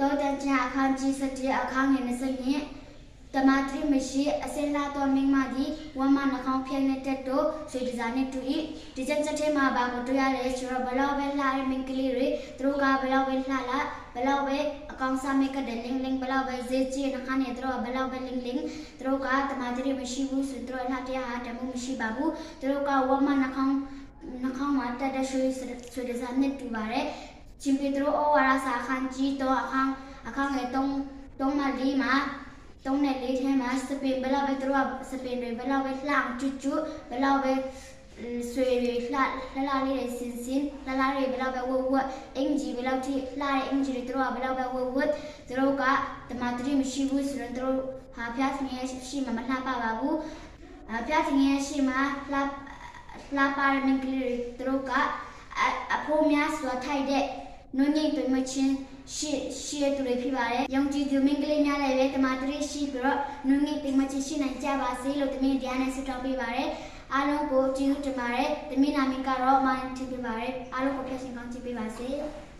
တောတချအခန်းကြီးစတဲ့အခန်းငယ်20တမထရီမရှိအစင်လာတော်မင်းမကြီးဝမ်းမနှကောင်းဖျက်နေတဲ့တို့ဆွေဒီဇာနဲ့တူဤဒီချက်ချက်ထဲမှာဘာကိုတွေ့ရလဲဆိုတော့ဘလောက်ပဲလှရမင်းကလေးတွေသူတို့ကဘလောက်ပဲလှလာဘလောက်ပဲအကောင်စားမိကတဲ့လင်းလင်းဘလောက်ပဲဈေးကြီးနှခါနဲ့သူတို့ကဘလောက်ပဲလင်းလင်းသူတို့ကတမထရီမရှိဘူးဆိုသူတို့လှတရားဟာတမှုမရှိပါဘူးသူတို့ကဝမ်းမနှကောင်းနှကောင်းမှာတက်တဲ့ဆွေဆွေဒီဇာနဲ့တူပါတယ် ချင်းပီတရိုဩဝါရစာခန်းကြီးတော့အခန်းအခန်းငယ်3 3မှ4မှာ3နဲ့4ထဲမှာစပင်ဘယ်လောက်ပဲသူတို့ကစပင်တွေဘယ်လောက်ပဲလှအောင်ကျွတ်ကျွတ်ဘယ်လောက်ပဲဆွေတွေလှလှလှလေးတွေစင်စင်လှလှတွေဘယ်လောက်ပဲဝဝအင်ဂျီဘယ်လောက်ထိလှတဲ့အင်ဂျီတွေသူတို့ကဘယ်လောက်ပဲဝဝသူတို့ကတမတရီမရှိဘူးဆိုတော့သူတို့ဟာဖျားစငယ်ရှိမှမလှပပါဘူးအဖျားစငယ်ရှိမှလှလှပါရမင်္ဂလိတွေသူတို့ကအဖိုးများစွာထိုက်တဲ့ နုညိတ်တွေမချင်းရှိရှိရတူတွေဖြစ်ပါတယ်။ယုံကြည်သူမင်္ဂလိများလည်းပဲတမတရရှိပြီးတော့နုညိတ်တွေမချင်းရှိနိုင်ကြပါစေလို့တမင်တရားနဲ့ဆုတောင်းပေးပါတယ်။အားလုံးကိုကျေးဇူးတင်ပါတယ်။တမင်နာမည်ကတော့အမှန်တင်ပေးပါတယ်။အားလုံးကိုဖျက်ရှင်ကောင်းချီးပေးပါစေ။